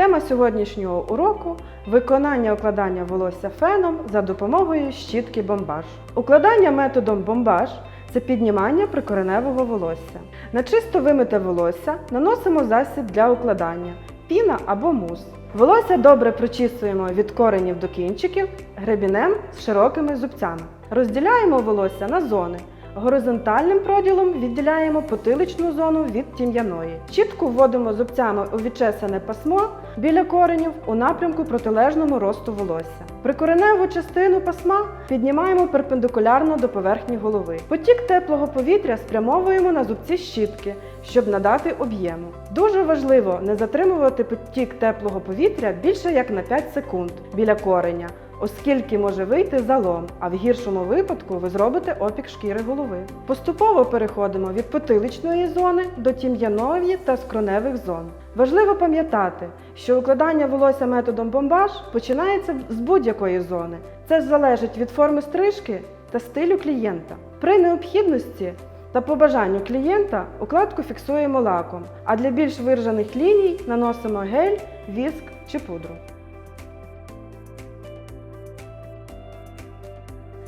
Тема сьогоднішнього уроку виконання укладання волосся феном за допомогою щітки бомбаж. Укладання методом бомбаж це піднімання прикореневого волосся. На чисто вимите волосся наносимо засіб для укладання піна або мус. Волосся добре прочісуємо від коренів до кінчиків гребінем з широкими зубцями. Розділяємо волосся на зони. Горизонтальним проділом відділяємо потиличну зону від тім'яної. Чітко вводимо зубцями у відчесане пасмо біля коренів у напрямку протилежному росту волосся. Прикореневу частину пасма піднімаємо перпендикулярно до поверхні голови. Потік теплого повітря спрямовуємо на зубці щітки, щоб надати об'єму. Дуже важливо не затримувати потік теплого повітря більше як на 5 секунд біля кореня оскільки може вийти залом, а в гіршому випадку ви зробите опік шкіри голови. Поступово переходимо від потиличної зони до тім'яної та скроневих зон. Важливо пам'ятати, що укладання волосся методом бомбаж починається з будь-якої зони. Це залежить від форми стрижки та стилю клієнта. При необхідності та по бажанню клієнта укладку фіксуємо лаком, а для більш виражених ліній наносимо гель, віск чи пудру.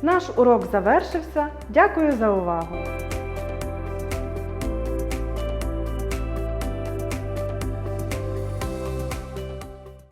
Наш урок завершився. Дякую за увагу!